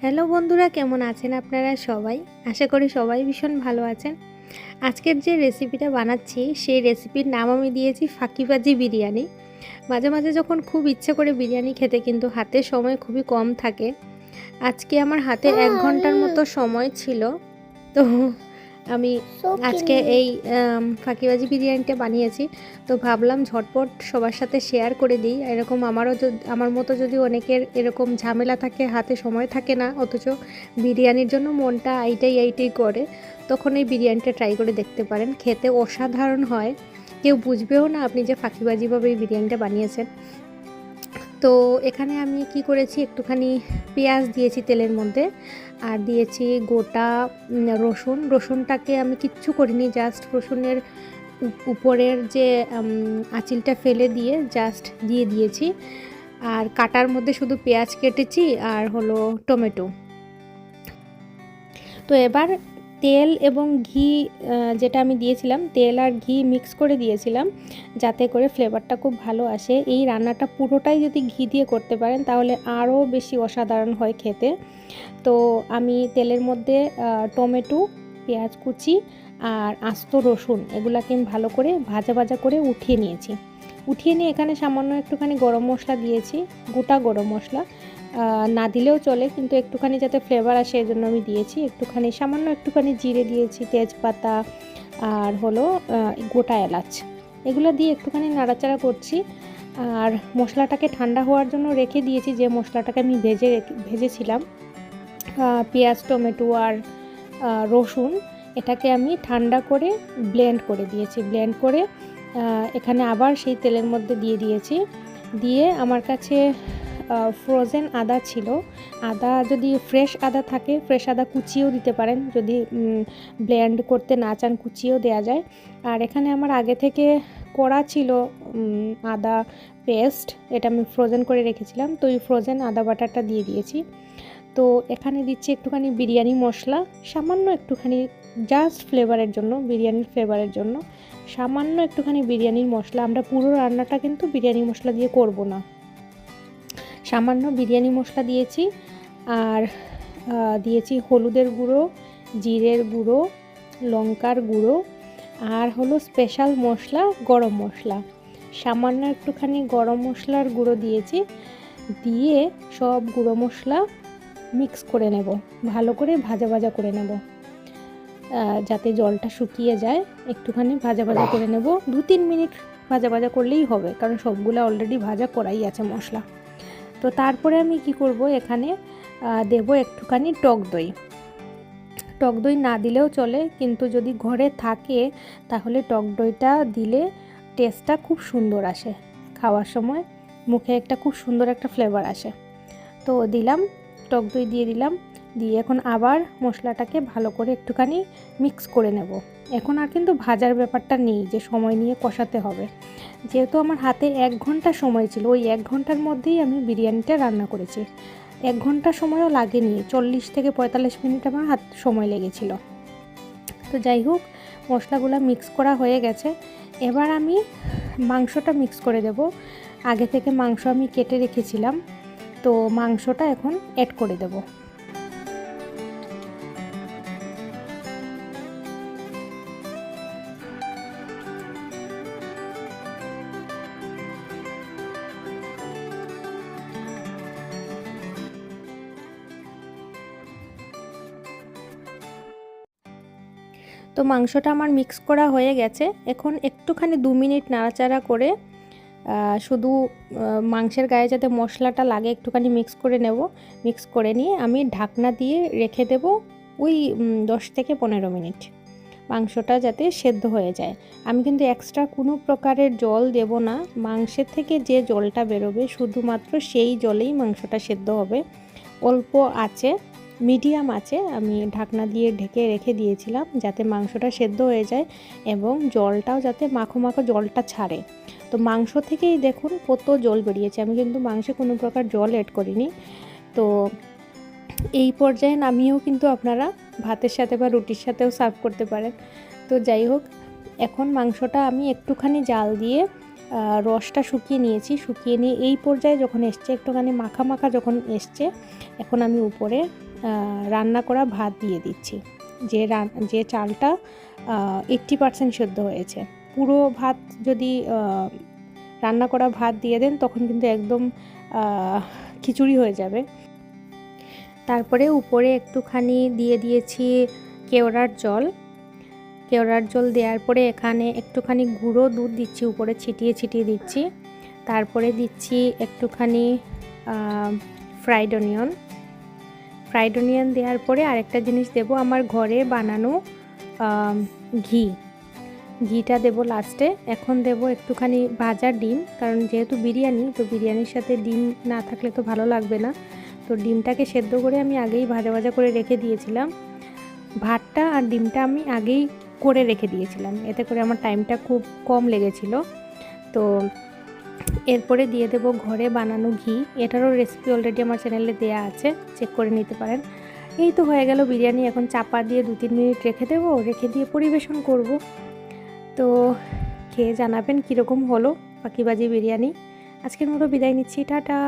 Hello বন্ধুরা কেমন আছেন আপনারা সবাই? আশা করি সবাই ভীষণ ভালো আছেন। আজকের যে রেসিপিটা বানাচ্ছি সেই রেসিপির নাম আমি দিয়েছি ফাঁকিবাজি বিরিয়ানি। মাঝে মাঝে যখন খুব ইচ্ছে করে বিরিয়ানি খেতে কিন্তু হাতে সময় খুবই কম থাকে। আজকে আমার হাতে এক ঘণ্টার মতো সময় ছিল। তো আমি আজকে এই ফাঁকিবাজি বিরিয়ানিটা বানিয়েছি। তো ভাবলাম ঝটপট সবার সাথে শেয়ার করে দিই। এরকম আমারও আমার মতো যদি অনেকের এরকম ঝামেলা থাকে হাতে সময় থাকে না অথচ বিরিয়ানির জন্য মনটা এইটাই এইটাই করে তখন এই বিরিয়ানিটা ট্রাই করে দেখতে পারেন। খেতে অসাধারণ হয়। কেউ বুঝবেও না আপনি যে ফাঁকিবাজিভাবে এই বিরিয়ানিটা বানিয়েছেন। তো এখানে আমি কি করেছি? একটুখানি পেঁয়াজ দিয়েছি তেলের মধ্যে আর দিয়েছি গোটা রসুন। রসুনটাকে আমি কিচ্ছু করিনি জাস্ট রসুনের উপরের যে আঁচিলটা ফেলে দিয়ে জাস্ট দিয়ে দিয়েছি। আর কাটার মধ্যে শুধু পেঁয়াজ কেটেছি আর হলো টমেটো। তো এবার তেল এবং ঘি যেটা আমি দিয়েছিলাম, তেল আর ঘি মিক্স করে দিয়েছিলাম, যাতে করে ফ্লেভারটা খুব ভালো আসে। এই রান্নাটা পুরোটাই যদি ঘি দিয়ে করতে পারেন, তাহলে আরও বেশি অসাধারণ হয় খেতে। তো আমি তেলের মধ্যে টমেটো, পেঁয়াজ কুচি আর আস্ত রসুন এগুলাকে আমি ভালো করে ভাজা ভাজা করে উঠিয়ে নিয়েছি। উঠিয়ে নিয়ে এখানে সামান্য একটুখানি গরম মশলা দিয়েছি, গোটা গরম মশলা। না দিলেও চলে, কিন্তু একটুখানি যাতে ফ্লেভার আসে জন্য আমি দিয়েছি। একটুখানি, সামান্য একটুখানি জিরে দিয়েছি, তেজপাতা আর হলো গোটা এলাচ। এগুলো দিয়ে একটুখানি নাড়াচাড়া করছি। আর মশলাটাকে ঠান্ডা হওয়ার জন্য রেখে দিয়েছি, যে মশলাটাকে আমি ভেজে ভেজেছিলাম। পেঁয়াজ, টমেটো আর রসুন, এটাকে আমি ঠান্ডা করে ব্লেন্ড করে দিয়েছি। ব্লেন্ড করে এখানে আবার সেই তেলের মধ্যে দিয়ে দিয়েছি। দিয়ে আমার কাছে ফ্রোজেন আদা ছিল। আদা যদি ফ্রেশ আদা থাকে ফ্রেশ আদা কুচিয়েও দিতে পারেন। যদি ব্লেন্ড করতে না চান, কুচিয়েও দেওয়া যায়। আর এখানে আমার আগে থেকে করা ছিল আদা পেস্ট এটা আমি ফ্রোজেন করে রেখেছিলাম। তো ওই ফ্রোজেন আদা বাটারটা দিয়ে দিয়েছি। তো এখানে দিচ্ছি একটুখানি বিরিয়ানি মশলা। সামান্য একটুখানি জাস্ট ফ্লেভারের জন্য, বিরিয়ানির ফ্লেভারের জন্য। সামান্য একটুখানি বিরিয়ানির মশলা। আমরা পুরো রান্নাটা কিন্তু বিরিয়ানি মশলা দিয়ে করব না। সামান্য বিরিয়ানি মশলা দিয়েছি আর দিয়েছি হলুদের গুঁড়ো, জিরের গুঁড়ো, লঙ্কার গুঁড়ো আর হলো স্পেশাল মশলা, গরম মশলা। সামান্য একটুখানি গরম মশলার গুঁড়ো দিয়েছি, দিয়ে সব গুঁড়ো মশলা মিক্স করে নেব, ভালো করে ভাজা ভাজা করে নেব। যাতে জলটা শুকিয়ে যায়, একটুখানি ভাজা ভাজা করে নেব। দু তিন মিনিট ভাজা ভাজা করলেই হবে, কারণ সবগুলো অলরেডি ভাজা করাই আছে মশলা। তো তারপরে আমি কি করব? এখানে দেব একটুখানি টক দই। টক দই না দিলেও চলে, কিন্তু যদি ঘরে থাকে, তাহলে টক দইটা দিলে টেস্টটা খুব সুন্দর আসে খাওয়ার সময়। মুখে একটা খুব সুন্দর একটা ফ্লেভার আসে। তো দিলাম, টক দই দিয়ে দিলাম। দিয়ে এখন আবার মশলাটাকে ভালো করে একটুখানি মিক্স করে নেব। এখন আর কিন্তু ভাজার ব্যাপারটা নেই, যে সময় নিয়ে কষাতে হবে। যেহেতু আমার হাতে এক ঘণ্টা সময় ছিল, ওই এক ঘণ্টার মধ্যেই আমি বিরিয়ানিটা রান্না করেছি। এক ঘণ্টা সময়ও লাগেনি, চল্লিশ থেকে পঁয়তাল্লিশ মিনিট আমার হাত সময় লেগেছিল। তো যাই হোক, মশলাগুলো মিক্স করা হয়ে গেছে। এবার আমি মাংসটা মিক্স করে দেব। আগে থেকে মাংস আমি কেটে রেখেছিলাম, তো মাংসটা এখন অ্যাড করে দেব। তো মাংসটা আমার মিক্স করা হয়ে গেছে। এখন একটুখানি দু মিনিট নাড়াচাড়া করে শুধু মাংসের গায়ে যাতে মশলাটা লাগে একটুখানি মিক্স করে নেব। মিক্স করে নিয়ে আমি ঢাকনা দিয়ে রেখে দেব ওই দশ থেকে পনেরো মিনিট। মাংসটা যাতে সেদ্ধ হয়ে যায়। আমি কিন্তু এক্সট্রা কোনো প্রকারের জল দেব না। মাংসের থেকে যে জলটা বেরোবে, শুধুমাত্র সেই জলেই মাংসটা সেদ্ধ হবে। অল্প আছে। মিডিয়াম আছে, আমি ঢাকনা দিয়ে ঢেকে রেখে দিয়েছিলাম যাতে মাংসটা সেদ্ধ হয়ে যায় এবং জলটাও যাতে মাখো মাখো জলটা ছাড়ে। তো মাংস থেকেই দেখুন কত জল বেরিয়েছে, আমি কিন্তু মাংসে কোনো প্রকার জল অ্যাড করিনি। তো এই পর্যায়ে নামিয়েও কিন্তু আপনারা ভাতের সাথে বা রুটির সাথেও সার্ভ করতে পারেন। তো যাই হোক, এখন মাংসটা আমি একটুখানি জাল দিয়ে রসটা শুকিয়ে নিয়েছি। শুকিয়ে নিয়ে এই পর্যায়ে যখন এসছে, একটুখানি মাখা মাখা যখন এসছে, এখন আমি উপরে রান্না করা ভাত দিয়ে দিচ্ছি। যে যে চালটা এইট্টি পারসেন্ট সেদ্ধ হয়েছে। পুরো ভাত যদি রান্না করা ভাত দিয়ে দেন, তখন কিন্তু একদম খিচুড়ি হয়ে যাবে। তারপরে উপরে একটুখানি দিয়ে দিয়েছি কেওড়ার জল। কেওড়ার জল দেওয়ার পরে এখানে একটুখানি গুঁড়ো দুধ দিচ্ছি, উপরে ছিটিয়ে ছিটিয়ে দিচ্ছি। তারপরে দিচ্ছি একটুখানি ফ্রাইড অনিয়ন ফ্রাইড অনিয়ন দেওয়ার পরে আরেকটা জিনিস দেবো, আমার ঘরে বানানো ঘি। ঘিটা দেবো লাস্টে এখন দেবো একটুখানি ভাজা ডিম, কারণ যেহেতু বিরিয়ানি, তো বিরিয়ানির সাথে ডিম না থাকলে তো ভালো লাগবে না। তো ডিমটাকে সেদ্ধ করে আমি আগেই ভাজা ভাজা করে রেখে দিয়েছিলাম। ভাতটা আর ডিমটা আমি আগেই করে রেখে দিয়েছিলাম। এতে করে আমার টাইমটা খুব কম লেগেছিল। তো এরপরে দিয়ে দেব ঘরে বানানো ঘি। এটারও রেসিপি অলরেডি আমার চ্যানেলে দেয়া আছে চেক করে নিতে পারেন। এই তো হয়ে গেল বিরিয়ানি, এখন চাপা দিয়ে দু তিন মিনিট রেখে দেবো, রেখে দিয়ে পরিবেশন করব। তো খেয়ে জানাবেন কীরকম হলো পাখিবাজি বিরিয়ানি। আজকের মতো বিদায় নিচ্ছি, টাটা।